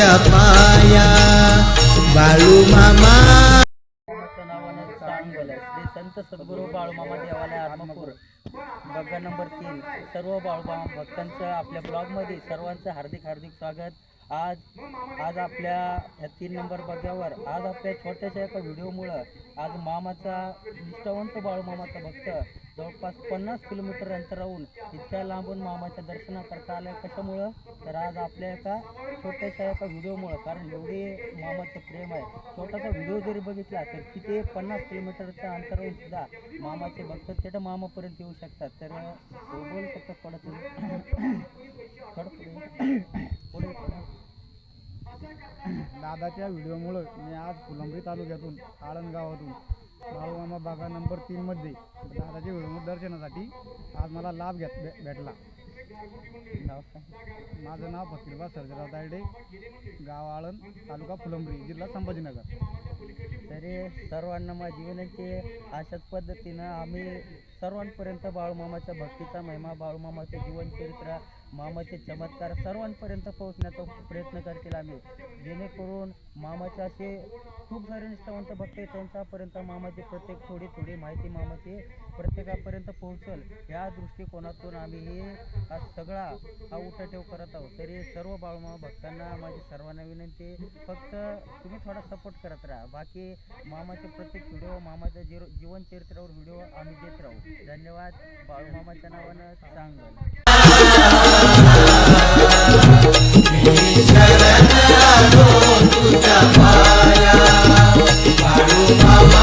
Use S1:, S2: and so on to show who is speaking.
S1: तुझ्या बाळू मामा. संत सद्गुरू बाळूमामा देवालय आत्मापूर बग्गा नंबर तीन. सर्व बाळूमामा भक्तांचं आपल्या ब्लॉगमध्ये सर्वांचं हार्दिक हार्दिक स्वागत. आज आज आपल्या ह्या तीन नंबर बग्यावर आज आपल्या छोट्याशा एका व्हिडिओमुळं आज मामाचा निष्ठावंत बाळूमामाचा भक्त जवळपास पन्नास किलोमीटर अंतराहून इतक्या लांबून मामाच्या दर्शनाकरता आलं कशामुळं? तर आज आपल्या एका छोट्याशा एका व्हिडिओमुळं कारण एवढे मामाचं प्रेम आहे. छोटासा व्हिडिओ जरी बघितला तर तिथे पन्नास किलोमीटरच्या अंतरावरून सुद्धा मामाचे भक्त थेट मामापर्यंत येऊ शकतात. तर बोलू शकतात थोडं तुम्ही पुढे
S2: दादाच्या व्हिडिओमुळं मी आज फुलंबरी तालुक्यातून आळंद गावातून बाळूमामा बागा नंबर तीनमध्ये दादाच्या व्हिडिओमध्ये दर्शनासाठी आज मला लाभ घेत भे- भेटला.
S1: नाव काय
S2: माझं नाव फकीरबा सर्जराव तायडे गाव आळंद तालुका फुलंबरी जिल्हा संभाजीनगर.
S1: तरी सर्वांना माझी विनंती अशाच पद्धतीनं आम्ही सर्वांपर्यंत बाळूमामाच्या भक्तीचा महिमा बाळूमामाचे जीवनचरित्र मामाचे चमत्कार सर्वांपर्यंत पोहोचण्याचा प्रयत्न करतील आम्ही. जेणेकरून मामाचे असे खूप सारे निष्ठावंत भक्त आहे त्यांच्यापर्यंत मामाची प्रत्येक थोडी थोडी माहिती मामाची प्रत्येकापर्यंत पोहोचल. या दृष्टिकोनातून आम्ही हे हा सगळा हा उठाठेव करत आहोत. तरी सर्व बाळूमामा भक्तांना माझी सर्वांना विनंती फक्त तुम्ही थोडा सपोर्ट करत राहा. बाकी मामाचे प्रत्येक व्हिडिओ मामाच्या जीरो जीवनचरित्रावर व्हिडिओ आम्ही देत राहू. धन्यवाद. बाळूमामाच्या नावानं सांगल. बाबा